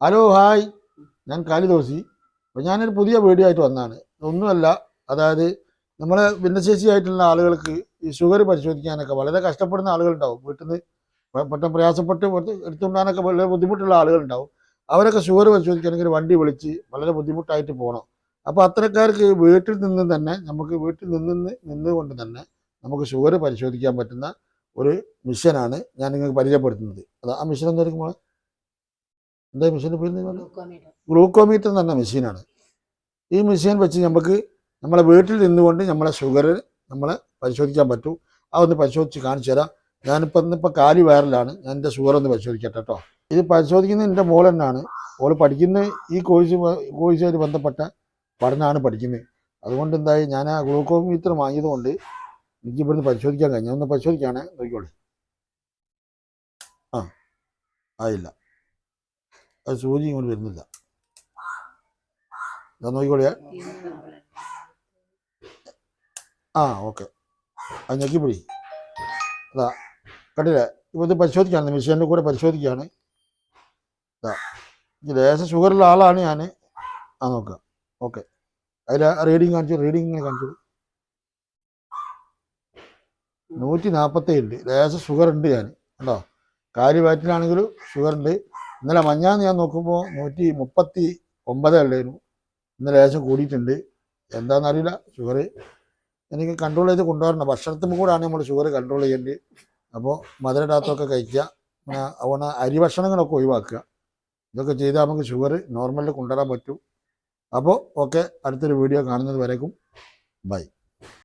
Hello hi ഞാൻ കാലിദോസി അപ്പോൾ ഞാനൊരു പുതിയ വീഡിയോ ആയിട്ട് വന്നതാണ്. ഒന്നുമല്ല അതായത് നമ്മളെ ഭിന്നശേഷിയായിട്ടുള്ള ആളുകൾക്ക് ഈ ഷുഗർ പരിശോധിക്കാനൊക്കെ വളരെ കഷ്ടപ്പെടുന്ന ആളുകളുണ്ടാവും. വീട്ടിൽ നിന്ന് പെട്ടെന്ന് പ്രയാസപ്പെട്ട് എടുത്തുകൊണ്ടാനൊക്കെ വളരെ ബുദ്ധിമുട്ടുള്ള ആളുകളുണ്ടാവും. അവരൊക്കെ ഷുഗർ പരിശോധിക്കണമെങ്കിൽ വണ്ടി വിളിച്ച് വളരെ ബുദ്ധിമുട്ടായിട്ട് പോകണം അപ്പോൾ അത്തരക്കാർക്ക് വീട്ടിൽ നിന്ന് തന്നെ നമുക്ക് വീട്ടിൽ നിന്ന് നിന്നുകൊണ്ട് തന്നെ നമുക്ക് ഷുഗർ പരിശോധിക്കാൻ പറ്റുന്ന ഒരു മിഷനാണ് ഞാൻ നിങ്ങൾക്ക് പരിചയപ്പെടുത്തുന്നത്. അത് ആ മിഷൻ എന്തായിരിക്കും? എന്താ മെഷീൻ പേര് ഗ്ലൂക്കോമീറ്റർ. എന്ന് പറഞ്ഞ മെഷീനാണ് ഈ മെഷീൻ വെച്ച് നമുക്ക് നമ്മളെ വീട്ടിൽ നിന്നുകൊണ്ട് നമ്മളെ ഷുഗർ നമ്മളെ പരിശോധിക്കാൻ പറ്റും. ആ ഒന്ന് പരിശോധിച്ച് കാണിച്ചു തരാം. ഞാനിപ്പോൾ ഇന്നിപ്പോൾ കാലി വയറിലാണ്. ഞാൻ എന്റെ ഷുഗർ ഒന്ന് പരിശോധിക്കട്ടെ കേട്ടോ ഇത് പരിശോധിക്കുന്നത് എന്റെ മോൾ തന്നെയാണ്. മോൾ പഠിക്കുന്ന ഈ കോഴ്സ് കോഴ്സുമായിട്ട് ബന്ധപ്പെട്ട പഠനമാണ് പഠിക്കുന്നത്. അതുകൊണ്ട് എന്തായി? ഞാൻ ആ ഗ്ലൂക്കോമീറ്റർ വാങ്ങിയതുകൊണ്ട് എനിക്ക് ഇവിടുന്ന് പരിശോധിക്കാൻ കഴിഞ്ഞു. ഒന്ന് പരിശോധിക്കാണേ. നോക്കിക്കോളെ. ആ ആയില്ല. അത് സൂചി ഇങ്ങോട്ട് വരുന്നില്ല. ഞാൻ. നോക്കിക്കോളിയാ ആ ഓക്കെ. അത് ഞെക്കിപ്പിടി അതാ കണ്ടില്ലേ? ഇപ്പോൾ ഇത് പരിശോധിക്കുകയാണ് മെഷീനിൽ കൂടെ പരിശോധിക്കുകയാണ്. ഇതാ ഇത് ലേശം ഷുഗറുള്ള ആളാണ് ഞാൻ ആ നോക്കുക ഓക്കെ. അതിൽ റീഡിങ് കാണിച്ചു റീഡിങ് ഇങ്ങനെ കാണിച്ചു. നൂറ്റി നാൽപ്പത്തേഴുണ്ട് ലേശം ഷുഗർ ഉണ്ട് ഞാൻ കണ്ടോ? കാൽ വയറ്റിലാണെങ്കിലും ഷുഗർ ഉണ്ട് ഇന്നലെ മഞ്ഞാന്ന് ഞാൻ നോക്കുമ്പോൾ നൂറ്റി മുപ്പത്തി ഒമ്പതേ ഉള്ളായിരുന്നു. ഇന്നലെ ലേശം കൂടിയിട്ടുണ്ട്. എന്താണെന്നറിയില്ല ഷുഗർ എനിക്ക് കൺട്രോൾ ചെയ്ത് കൊണ്ടുവരണം. ഭക്ഷണത്തിൽ കൂടാണ് നമ്മൾ ഷുഗർ കൺട്രോൾ ചെയ്യേണ്ടത് അപ്പോൾ മധുരടാത്തൊക്കെ കഴിക്കുക. പിന്നെ അതുകൊണ്ട് അരി ഭക്ഷണങ്ങളൊക്കെ ഒഴിവാക്കുക. ഇതൊക്കെ ചെയ്താൽ നമുക്ക് ഷുഗർ നോർമലിൽ കൊണ്ടുവരാൻ പറ്റും. അപ്പോൾ ഓക്കെ അടുത്തൊരു വീഡിയോ കാണുന്നത് വരേക്കും. ബൈ